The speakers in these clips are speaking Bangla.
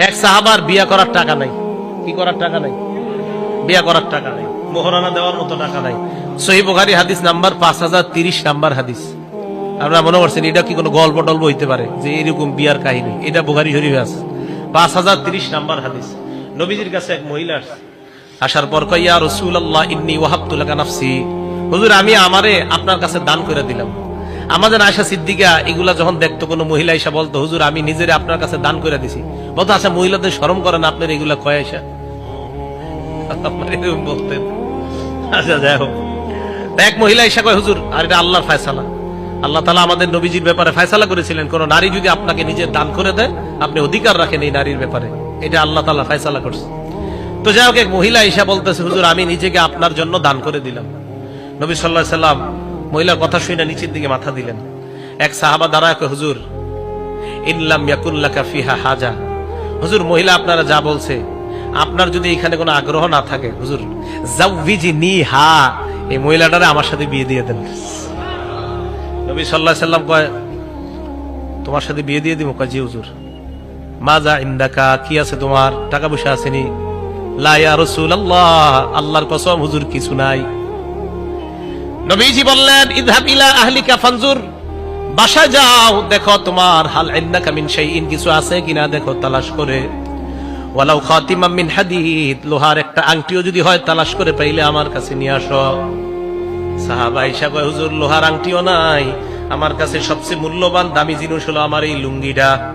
এক সাহাবার বিয়া করার টাকা নাই। কি করার টাকা নাই? বিয়া করার টাকা নাই। মোহরানা দেওয়ার মতো টাকা নাই। সহি বুখারী হাদিস নাম্বার পাঁচ হাজার তিরিশ নাম্বার হাদিস। আপনারা মনে করছেন, এটা কি কোনো গল্প টল্প হইতে পারে যে এরকম বিয়ার কাহিনী? এটা বুখারি শরীফ আছে। পাঁচ হাজার তিরিশ নাম্বার হাদিস। নবীজির কাছে এক মহিলা। আসার পর কয়, ইয়া রাসূলুল্লাহ, ইন্নী ওয়াহাবতু লাকা নাফসি। হুজুর, আমি আমারে আপনার কাছে দান করে দিলাম। আমাদের আয়সা সিদ্দিকা এগুলা যখন দেখতো, কোনো মহিলা এসে বলতো, হুজুর, আমি নিজেরে আপনার কাছে দান করে দিছি। বলতো আচ্ছা মহিলাদের শরম করেন, আপনার এগুলা কয় এরকম বলতেন। আচ্ছা যাই হোক। এক মহিলা এসে কয়, হুজুর, আর এটা আল্লাহর ফয়সালা। আল্লাহ তালা আমাদের নবীজির ব্যাপারে ফয়সালা করেছিলেন। কোন নারী যদি আপনাকে নিজের দান করে দেয়, আপনি অধিকার রাখেন এই নারীর ব্যাপারে। এটা আল্লাহ তালা ফয়সালা করছে। তো যাই হোক, এক মহিলা ঈশা বলতেছে, হুজুর, আমি নিজেকে আপনার জন্য দান করে দিলাম। নবী সাল্লাহ সাল্লাম মহিলার কথা শুনে নিচের দিকে মাথা দিলেন। এক সাহাবা কয়, হুজুর ইনলাম ইয়াকুল্লাকা ফিহা হাজা। হুজুর মহিলা আপনারা যা বলছে আপনার যদি এখানে কোনো আগ্রহ না থাকে হুজুর জাউভিজি নি হা এই মহিলাটারে আমার সাথে বিয়ে দিয়ে দেন। নবী সাল্লাহ সাল্লাম কয় তোমার সাথে বিয়ে দিয়ে দিব? কয় জি হুজুর। মা যা ইন্দাকা কি আছে তোমার? টাকা পয়সা আসেনি লাইয়া রসুল আল্লাহ আল্লাহর কসম হুজুর কিছু নাই। নবীজি বললেন ইদহাব ইলা আহলিকা ফানজুর। বাসা যাও দেখো তোমার হাল ইন্নাকা মিন শাইইন। কিছু আছে কিনা দেখো তালাশ করে। ওয়ালাউ খাতিমাম মিন হাদিদ। লোহার একটা আংটিও যদি হয় তালাশ করে পাইলে আমার কাছে নিয়ে আসো। সাহাবা হিসাবে হুজুর লোহার আংটিও নাই। আমার কাছে সবচেয়ে মূল্যবান দামি জিনিস হলো আমার এই লুঙ্গিটা।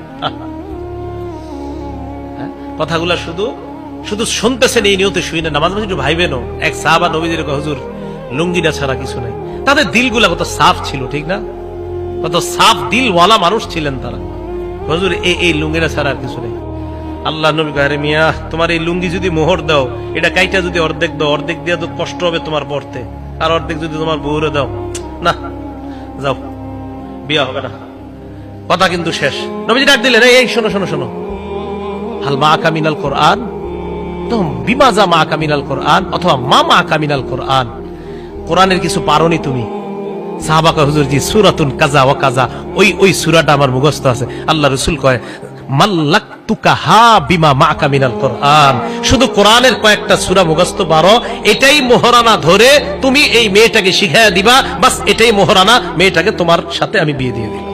হ্যাঁ? কথাগুলা শুধু শুধু শুনতেছেন এই নিয়তে শুই না নামাজ মাঝে একটু ভাইবেনও। এক সাহাবা নবীদের কয়, হুজুর লুঙ্গিটা ছাড়া কিছু নাই। তাদের দিলগুলা কত সাফ ছিল ঠিক না? কত সাফ দিলওয়ালা মানুষ ছিলেন তারা। হুজুর এই এই লুঙ্গিটা ছাড়া আর কিছু নেই। আল্লাহ নবী মিয়া তোমার এই লুঙ্গি যদি মোহর দাও এটা কাইটা যদি অর্ধেক দাও অর্ধেক দিয়ে তো কষ্ট হবে তোমার পড়তে। আর অর্ধেক যদি তোমার বউরে দাও না যাও বিয়া হবে না। কথা কিন্তু শেষ। নবীজি ডাক দিলেন "এই, এই শোনো শোনো শোনো। হাল মা কামিনাল কোরআন? তো বিমাজা মা কামিনাল কোরআন? অথবা মা মা কামিনাল কোরআন? কোরআনের কিছু পারোনি তুমি। সাহাবাকা হুজুর সুরাতুন কাজা ও কাজা ওই ওই সুরাটা আমার মুখস্থ আছে। আল্লাহ রসুল কয় মাল্লাক তুকা হা বিমা মা কামিনাল কোরআন। শুধু কোরআনের কয়েকটা সুরা মুখস্থ পারো, এটাই মোহরানা ধরে তুমি এই মেয়েটাকে শিখাইয়া দিবা। বাস, এটাই মোহরানা, মেয়েটাকে তোমার সাথে আমি বিয়ে দিয়ে দিলাম।